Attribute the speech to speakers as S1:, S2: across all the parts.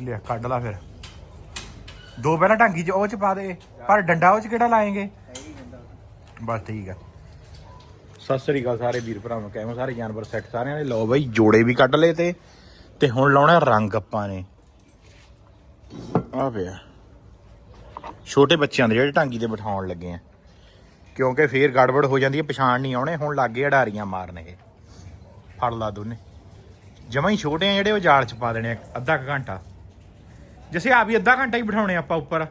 S1: ਲਿਆ ਕੱਢ ਲਾ ਫਿਰ। ਦੋ ਪਹਿਲਾਂ ਢਾਂਗੀ ਚ ਉਹ ਚ ਪਾ ਦੇ। ਪਰ ਡੰਡਾ ਉਹ ਚ ਕਿਹੜਾ ਲਾਏਂਗੇ? ਬਸ ਠੀਕ ਆ। ਸਤਿ ਸ੍ਰੀ ਅਕਾਲ ਸਾਰੇ ਵੀਰ ਭਰਾਵਾਂ, ਕਿਵੇਂ ਸਾਰੇ ਜਾਨਵਰ ਸੈੱਟ ਸਾਰਿਆਂ ਨੇ ਲਓ ਬਈ, ਜੋੜੇ ਵੀ ਕੱਢ ਲਏ ਤੇ ਤੇ ਹੁਣ ਲਾਉਣਾ ਰੰਗ ਆਪਾਂ ਨੇ। ਆ ਪਿਆ ਛੋਟੇ ਬੱਚਿਆਂ ਦੇ ਜਿਹੜੇ ਢਾਂਗੀ ਤੇ ਬਿਠਾਉਣ ਲੱਗੇ ਆ। ਕਿਉਂਕਿ ਫੇਰ ਗੜਬੜ ਹੋ ਜਾਂਦੀ ਹੈ, ਪਛਾਣ ਨਹੀਂ ਆਉਣੇ, ਹੁਣ ਲੱਗੇ ਅਡਾਰੀਆਂ ਮਾਰਨ ਇਹ। ਫੜ ਲਾ ਦੋਨੇ। ਜਮਾਂ ਹੀ ਛੋਟੇ ਆ ਜਿਹੜੇ, ਉਹ ਜਾਲ ਚ ਪਾ ਦੇਣੇ ਆ, ਅੱਧਾ ਕੁ ਘੰਟਾ। ਜਿਵੇਂ ਆ ਵੀ ਅੱਧਾ ਘੰਟਾ ਹੀ ਬਿਠਾਉਣੇ ਆਪਾਂ ਉੱਪਰ।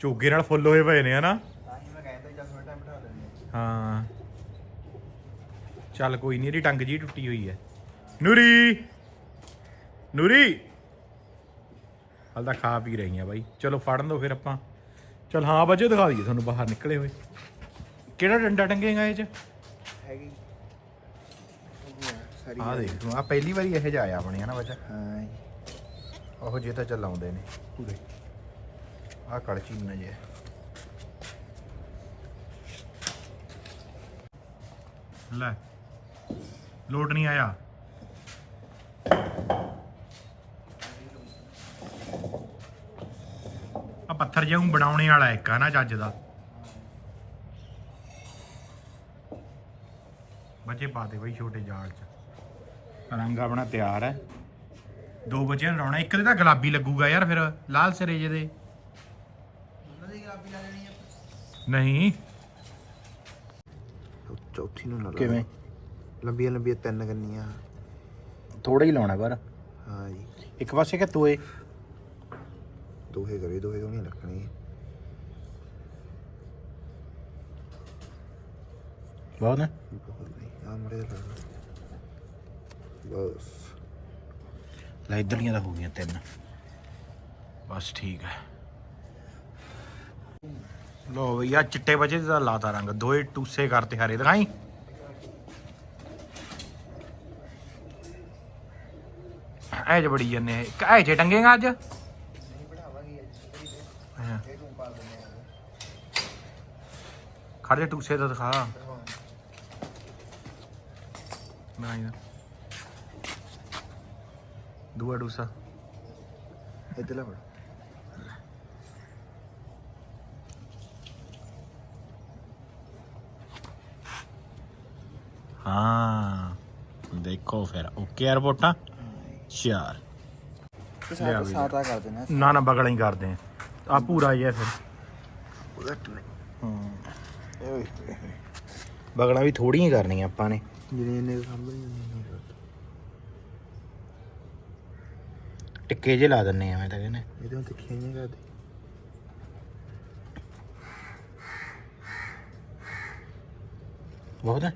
S1: ਚੋਗੇ ਨਾਲ ਫੁੱਲ ਹੋਏ ਪਏ ਨੇ ਹਨਾ?
S2: ਹੀ। ਚੱਲ
S1: ਕੋਈ ਨਹੀਂ ਇਹਦੀ ਟੰਗ ਜੀ ਟੁੱਟੀ ਹੋਈ ਹੈ। ਨੂਰੀ! ਨੂਰੀ! ਹਾਲ ਤਾਂ ਖਾ ਪੀ ਰਹੀਆਂ ਬਾਈ। ਚਲੋ ਫੜਨ ਦੋ ਫਿਰ ਆਪਾਂ। ਚਲ ਹਾਂ ਬੱਜੇ ਦਿਖਾ ਦਈਏ ਤੁਹਾਨੂੰ ਬਾਹਰ ਨਿਕਲੇ ਹੋਏ। ਕਿਹੜਾ ਡੰਡਾ ਟੰਗੇਗਾ ਇਹ ਚ?
S2: ਹੈਗੀ।
S1: ਆਹ ਦੇਖ ਤੂੰ ਆ ਪਹਿਲੀ ਵਾਰੀ ਇਹ ਜਾ ਆਇਆ ਆਪਣੇ ਹਨਾ ਬੱਚਾ
S2: ਹਾਂ।
S1: ਉਹ ਜੇ ਤਾਂ ਚਲਾਉਂਦੇ ਨੇ ਪੂਰੇ। ਆ ਕੜਚੀ ਨਾ ਜੇ। ਲੈ, ਲੋਟ ਨਹੀਂ ਆਇਆ। ਆ ਪੱਥਰ ਜਿਹਾ ਊਂ ਬਣਾਉਣੇ ਵਾਲਾ ਇੱਕ ਆ ਨਾ ਜੱਜ ਦਾ। ਬੱਚੇ ਪਾ ਦੇ ਬਈ ਛੋਟੇ ਜਾਲ ਚ। ਰੰਗ ਆਪਣਾ ਤਿਆਰ ਹੈ। ਦੋ ਬੱਚਿਆਂ ਨੂੰ ਲਾਉਣਾ ਇੱਕ ਦੇ ਤਾਂ ਗੁਲਾਬੀ ਲੱਗੂਗਾ ਯਾਰ ਫਿਰ ਲਾਲ ਸਿਰੇ ਜਿਹੇ ਦੇ।
S2: ਉਹਨਾਂ ਦੀ ਗੁਲਾਬੀ ਲਾ ਲੈਣੀ ਆ
S1: ਨਹੀਂ
S2: ਚੌਥੀ ਨੂੰ ਲਾ
S1: ਕਿਵੇਂ?
S2: ਲੰਬੀਆਂ ਲੰਬੀਆਂ ਤਿੰਨ ਕੰਨੀਆਂ
S1: ਥੋੜਾ ਹੀ ਲਾਉਣਾ ਪਰ।
S2: ਹਾਂ ਜੀ।
S1: ਇੱਕ ਪਾਸੇ ਕਿ ਤੋਏ
S2: ਦੋਹੇ ਕਰੇ ਦੋਹੇ ਦੋਹੇ ਲੱਗਣੇ
S1: ਬਹੁਤ ਨੇ।
S2: ਬਹੁਤ ਨਹੀਂ ਆ ਮੜੇ ਦਾ ਲਾ। ਬਸ।
S1: ਲੈ ਇਧਰਲੀਆਂ ਤਾਂ ਹੋ ਗਈਆਂ ਤਿੰਨ। ਬਸ ਠੀਕ ਹੈ। ਲੋ ਭਈਆ ਚਿੱਟੇ ਬੱਚੇ ਦਾ ਲਾਤਾ ਰੰਗ। ਦੋਏ ਟੂਸੇ ਕਰਤੇ ਹਰੇ ਦਿਖਾਈ ਐ ਜ ਬੜੀ ਜੰਨੇ ਇੱਕ ਐ ਜੇ ਟੰਗੇਗਾ ਅੱਜ?
S2: ਨਹੀਂ
S1: ਖੜ ਜਾ, ਟੂਸੇ ਦਾ ਦਿਖਾ। ਬਣਾਈ ਦਾ ਦੂਆ ਟੂਸਾ
S2: ਇੱਧਰ ਲੈ ਫੜ
S1: ਹਾਂ ਦੇਖੋ ਫਿਰ ਓਕੇ 에어ਪੋਰਟਾਂ ਚਾਰ
S2: ਸਾਤਾ ਕਰ ਦੇਣਾ
S1: ਨਾ ਨਾ ਬਗਲਾਂ ਹੀ ਕਰਦੇ ਆ ਆ ਪੂਰਾ ਹੀ ਹੈ ਫਿਰ ਬਗਲਾਂ ਵੀ ਥੋੜੀਆਂ ਹੀ ਕਰਨੀਆਂ ਆਪਾਂ ਨੇ
S2: ਜਿਹੜੇ ਇਹਨੇ ਸਾਹਮਣੇ ਨਹੀਂ ਕਰਦਾ
S1: ਟਿੱਕੇ ਜੇ ਲਾ ਦਿੰਨੇ ਆ ਮੈਂ ਤਾਂ ਕਹਿੰਦਾ।
S2: ਇਹਦੇ ਨਾਲ ਤਿੱਖੀਆਂ ਨਹੀਂ ਕਰਦੇ
S1: ਬਹੁਤ ਹੈ।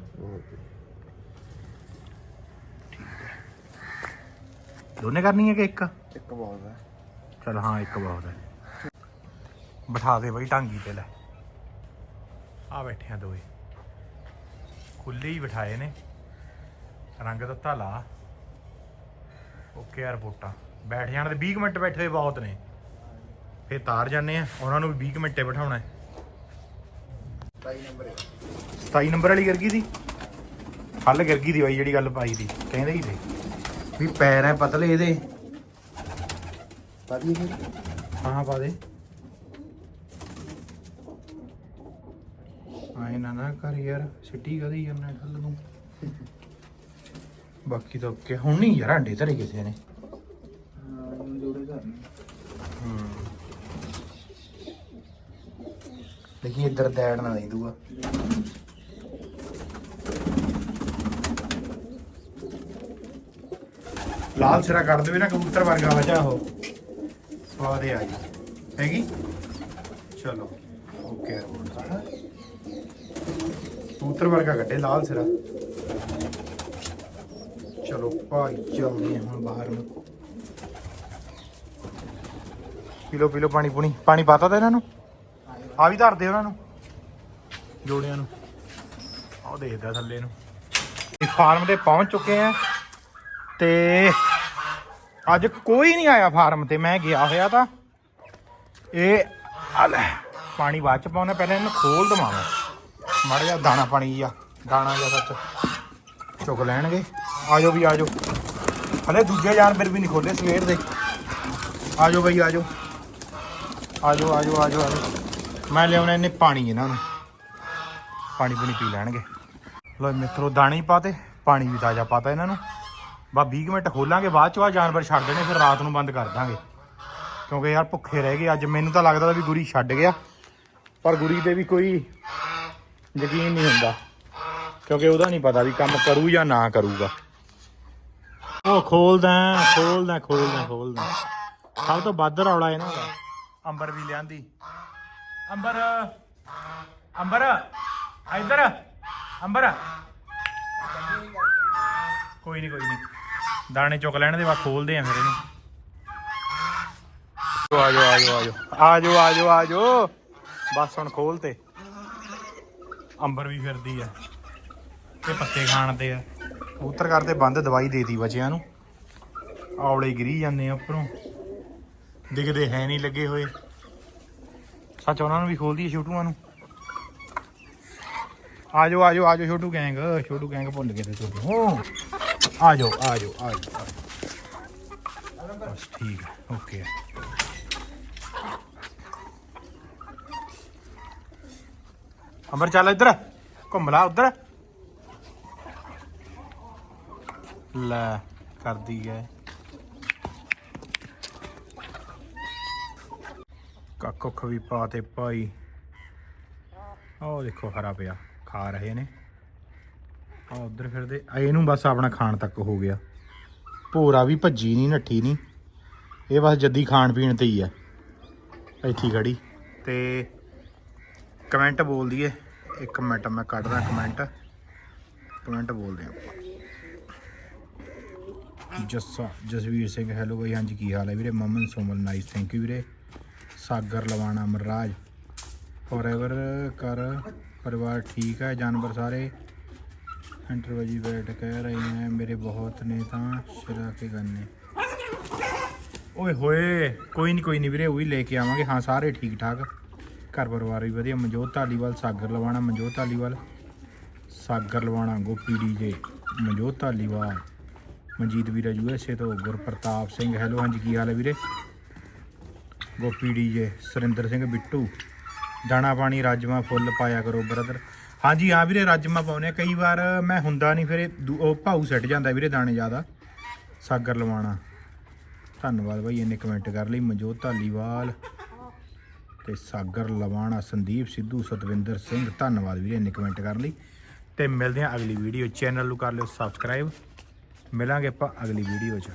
S1: ਦੋਨੇ ਕਰਨੀਆਂ ਕਿ ਇੱਕ?
S2: ਇੱਕ ਬਹੁਤ ਹੈ।
S1: ਚਲ ਹਾਂ ਇੱਕ ਬਹੁਤ ਹੈ। ਬਿਠਾ ਦੇ ਬਈ ਟਾਂਗੀ ਤੇ ਲੈ। ਆ ਬੈਠੇ ਆ ਦੋਏ ਖੁੱਲੇ ਹੀ ਬਿਠਾਏ ਨੇ। ਰੰਗ ਦਿੱਤਾ ਲਾ। ਓਕੇ 에어ਪੋਰਟਾਂ ਬੈਠ ਜਾਣ ਦੇ 20 ਮਿੰਟ ਬੈਠੇ ਹੋਏ ਬਹੁਤ ਨੇ। ਫੇਰ ਤਾਰ ਜਾਂਦੇ ਆ ਉਹਨਾਂ ਨੂੰ ਵੀ 20 ਮਿੰਟੇ ਬਿਠਾਉਣਾ ਹੈ।
S2: 22 ਨੰਬਰ ਹੈ।
S1: 27 ਨੰਬਰ ਵਾਲੀ ਗਿਰ ਗਈ ਸੀ। ਹੱਲ ਗਿਰ ਗਈ ਦੀ ਬਾਈ ਜਿਹੜੀ ਗੱਲ ਪਾਈ ਦੀ ਕਹਿੰਦੇ ਹੀ ਤੇ ਵੀ ਪੈਰ ਐ ਪਤਲੇ ਇਹਦੇ।
S2: ਪਾ ਦਈਏ
S1: ਹਾਂ ਪਾ ਦੇ। ਆਏ ਨਾ ਨਾ ਕਰ ਯਾਰ ਸਿੱਟੀ ਕਦੀ ਜਾਂਦਾ ਠੱਲ ਨੂੰ। ਬਾਕੀ ਤਾਂ ਓਕੇ ਹੁਣ ਨਹੀਂ ਯਾਰ ਅੰਡੇ ਧਰੇ ਕਿਸੇ ਨੇ।
S2: ਹਾਂ ਜੋੜੇ ਕਰਨੇ
S1: ਲੇਕਿਨ ਇੱਧਰ ਦੈੜ ਨਾ ਨਹੀਂ ਦੂਗਾ ਲਾਲ ਸਿਰਾ ਕਰ ਦੇਵੇ ਨਾ, ਕਬੂਤਰ ਵਰਗਾ ਵਜਾ ਉਹ। ਸਵਾਦ ਹੀ ਆਈ ਹੈਗੀ? ਚਲੋ, ਓਕੇ ਕਬੂਤਰ ਵਰਗਾ ਕੱਢੇ, ਲਾਲ ਸਿਰਾ। ਚਲੋ, ਭਾਈ, ਚੱਲਦੇ ਹਾਂ ਹੁਣ ਬਾਹਰ ਨੂੰ। ਪੀ ਲਓ ਪੀ ਲਓ ਪਾਣੀ ਪੂਣੀ। ਪਾਣੀ ਪਾਤਾ ਤਾ ਇਹਨਾਂ ਨੂੰ? ਆ ਵੀ ਧਰਦੇ ਉਹਨਾਂ ਨੂੰ? ਜੋੜਿਆਂ ਨੂੰ। ਆਹ ਦੇਖਦਾ ਥੱਲੇ ਨੂੰ। ਫਾਰਮ ਤੇ ਪਹੁੰਚ ਚੁੱਕੇ ਆ। ਤੇ ਅੱਜ ਕੋਈ ਨਹੀਂ ਆਇਆ ਫਾਰਮ ਤੇ, ਮੈਂ ਗਿਆ ਹੋਇਆ ਤਾਂ। ਇਹ ਆ ਲੈ, ਪਾਣੀ ਬਾਅਦ ਚ ਪਾਉਣਾ ਪਹਿਲਾਂ ਇਹਨੂੰ ਖੋਲ ਦਵਾਂ ਮੈਂ ਮਾੜਾ ਜਿਹਾ ਦਾਣਾ ਪਾਣੀ ਆ ਦਾਣਾ ਜਿਹਾ ਸੱਚ। ਚੁੱਕ ਲੈਣਗੇ। ਆਜੋ ਵੀ ਆਜੋ। ਹਲੇ ਦੂਜੇ ਜਾਨਵਰ ਵੀ ਨਹੀਂ ਖੋਲੇ ਸਵੇਰ ਦੇ। ਆ ਜਾਓ ਬਈ ਆ ਜਾਓ ਆ ਜਾਓ ਆ ਜਾਓ ਆ ਜਾਓ ਆ ਜਾਓ ਮੈਂ ਲਿਆਉਣਾ ਇਹਨੇ ਪਾਣੀ ਇਹਨਾਂ ਨੂੰ। ਪਾਣੀ ਪੂਣੀ ਪੀ ਲੈਣਗੇ। ਲੋ ਮਿੱਤਰੋ, ਦਾਣੇ ਹੀ ਪਾਤੇ, ਪਾਣੀ ਵੀ ਤਾਜ਼ਾ ਪਾਤਾ ਇਹਨਾਂ ਨੂੰ। ਬਾ 20 ਕੁ ਮਿੰਟ ਖੋਲਾਂਗੇ, ਬਾਅਦ ਚ ਆ ਜਾਨਵਰ ਛੱਡ ਦੇਣੇ, ਫਿਰ ਰਾਤ ਨੂੰ ਬੰਦ ਕਰ ਦਾਂਗੇ। ਕਿਉਂਕਿ ਯਾਰ ਭੁੱਖੇ ਰਹਿ ਗਏ, ਅੱਜ ਮੈਨੂੰ ਤਾਂ ਲੱਗਦਾ ਵੀ ਗੁਰੀ ਛੱਡ ਗਿਆ। ਪਰ ਗੁਰੀ ਤੇ ਵੀ ਕੋਈ ਯਕੀਨ ਨਹੀਂ ਹੁੰਦਾ। ਕਿਉਂਕਿ ਉਹਦਾ ਨਹੀਂ ਪਤਾ ਵੀ ਕੰਮ ਕਰੂ ਜਾਂ ਨਾ ਕਰੂਗਾ। ਉਹ ਖੋਲਦਾ ਖੋਲਦਾ ਖੋਲਦਾ ਖੋਲਦਾ। ਸਭ ਤੋਂ ਵੱਧ ਰੌਲਾ ਇਹਨਾਂ ਦਾ। ਅੰਬਰ ਵੀ ਲਿਆਂਦੀ। ਅੰਬਰ ਅੰਬਰ ਇੱਧਰ, ਅੰਬਰ। ਕੋਈ ਨਹੀਂ ਕੋਈ ਨਹੀਂ ਦਾਣੇ ਚੁੱਕ ਲੈਣ ਦੇ ਬਾਅਦ ਖੋਲਦੇ ਆ ਫਿਰ ਇਹਨੂੰ। ਆ ਜਾਓ ਆ ਜਾਓ ਆ ਜਾਓ ਆ ਜਾਓ ਆ ਜਾਓ ਬਸ ਹੁਣ ਖੋਲ ਤੇ। ਅੰਬਰ ਵੀ ਫਿਰਦੀ ਆ। ਤੇ ਪੱਤੇ ਖਾਣ ਤੇ ਆ। ਕਬੂਤਰ ਕਰਦੇ ਬੰਦ ਦਵਾਈ ਦੇਤੀ ਬੱਚਿਆਂ ਨੂੰ। ਆਵਲੇ ਗਿਰੀ ਜਾਂਦੇ ਆ ਉੱਪਰੋਂ। ਦਿਖਦੇ ਹੈ ਨਹੀਂ ਲੱਗੇ ਹੋਏ। ਸੱਚ ਉਹਨਾਂ ਨੂੰ ਵੀ ਖੋਲਦੀ ਹੈ ਛੋਟੂਆਂ ਨੂੰ। ਆ ਜਾਓ ਆ ਜਾਓ ਆ ਜਾਓ ਛੋਟੂ ਗੈਂਗ ਛੋਟੂ ਗੈਂਗ ਭੁੱਲ ਗਏ ਤੇ ਛੋਟੂ। ਹੋ। ਆ ਜਾਓ ਆ ਜਾਓ ਆ ਜਾਓ ਆ ਜਾਓ। ਬਸ ਠੀਕ ਹੈ, ਓਕੇ ਅੰਬਰ ਚੱਲ ਇੱਧਰ, ਘੁੰਮ ਲਾ ਉੱਧਰ। ਲੈ, ਕਰਦੀ ਹੈ। ਕੱਖ ਵੀ ਪਾਤੇ ਭਾਈ ਉਹ ਦੇਖੋ ਹਰਾ ਪਿਆ, ਖਾ ਰਹੇ ਨੇ। ਆ ਉਧਰ ਫਿਰਦੇ ਇਹਨੂੰ ਬਸ ਆਪਣਾ ਖਾਣ ਤੱਕ ਹੋ ਗਿਆ। ਭੋਰਾ ਵੀ ਭੱਜੀ ਨਹੀਂ ਨੱਠੀ ਨਹੀਂ ਇਹ ਬਸ ਜੱਦੀ ਖਾਣ ਪੀਣ ਤੇ ਹੀ ਆ। ਇੱਥੇ ਹੀ ਖੜੀ। ਤੇ ਕਮੈਂਟ ਬੋਲ ਦਈਏ। ਇੱਕ ਮਿੰਟ ਮੈਂ ਕੱਢਦਾ ਕਮੈਂਟ। ਕਮੈਂਟ ਬੋਲਦੇ ਆ ਜੱਸਾ, ਜਸਵੀਰ ਸਿੰਘ ਹੈਲੋ ਬਾਈ, ਹਾਂਜੀ, ਕੀ ਹਾਲ ਹੈ ਵੀਰੇ? Maman Somal nice thank you ਵੀਰੇ। ਸਾਗਰ ਲਵਾਣਾ ਮਰਰਾਜ ਫੋਰਐਵਰ ਕਰ ਪਰਿਵਾਰ ਠੀਕ ਹੈ, ਜਾਨਵਰ ਸਾਰੇ। ਇੰਟਰਵਜੀ ਬੈਠ ਕਹਿ ਰਹੇ ਹੈ ਮੇਰੇ ਬਹੁਤ ਨੇ ਤਾਂ ਸ਼ਰਾ ਕੇ ਗੰਨੇ ਓਏ ਹੋਏ, ਕੋਈ ਨਹੀਂ ਕੋਈ ਨਹੀਂ ਵੀਰੇ, ਉਹ ਵੀ ਲੈ ਕੇ ਆਵਾਂਗੇ। ਹਾਂ, ਸਾਰੇ ਠੀਕ ਠਾਕ ਘਰ ਪਰਿਵਾਰ ਵੀ ਵਧੀਆ। ਮਨਜੋਤ ਢਾਲੀਵਾਲ ਸਾਗਰ ਲਵਾਣਾ, ਮਨਜੋਤ ਢਾਲੀਵਾਲ ਸਾਗਰ ਲਵਾਣਾ, ਗੋਪੀ ਡੀਜੇ ਮਨਜੋਤ ਢਾਲੀਵਾਲ ਮਨਜੀਤ ਵੀਰਾ ਯੂਐਸਏ ਤੋਂ ਗੁਰਪ੍ਰਤਾਪ ਸਿੰਘ। ਹੈਲੋ ਹਾਂਜੀ, ਕੀ ਹਾਲ ਹੈ ਵੀਰੇ? ਗੋਪੀ ਡੀਜੇ ਸੁਰਿੰਦਰ ਸਿੰਘ ਬਿੱਟੂ। ਦਾਣਾ ਪਾਣੀ, ਰਾਜਮਾ ਫੁੱਲ ਪਾਇਆ ਕਰੋ ਬ੍ਰਦਰ। ਹਾਂਜੀ, ਹਾਂ ਵੀਰੇ, ਰਾਜਮਾ ਪਾਉਨੇ ਆ। ਕਈ ਵਾਰ ਮੈਂ ਹੁੰਦਾ ਨਹੀਂ ਫਿਰ ਦੂ- ਉਹ ਭਾਊ ਸੱਟ ਜਾਂਦਾ ਵੀਰੇ ਦਾਣੇ ਜ਼ਿਆਦਾ। ਸਾਗਰ ਲਵਾਣਾ ਧੰਨਵਾਦ ਬਾਈ ਇਹਨੇ ਕਮੈਂਟ ਕਰ ਲਈ। ਮਨਜੋਤ ਧਾਲੀਵਾਲ ਤੇ ਸਾਗਰ ਲਵਾਣਾ ਸੰਦੀਪ ਸਿੱਧੂ, ਸਤਵਿੰਦਰ ਸਿੰਘ। ਧੰਨਵਾਦ ਵੀਰੇ ਇਹਨੇ ਕਮੈਂਟ ਕਰ ਲਈ। ਤੇ ਮਿਲਦੇ ਹਾਂ ਅਗਲੀ ਵੀਡੀਓ ਚੈਨਲ ਨੂੰ ਕਰ ਲਿਓ ਸਬਸਕ੍ਰਾਈਬ ਮਿਲਾਂਗੇ ਆਪਾਂ ਅਗਲੀ ਵੀਡੀਓ 'ਚ।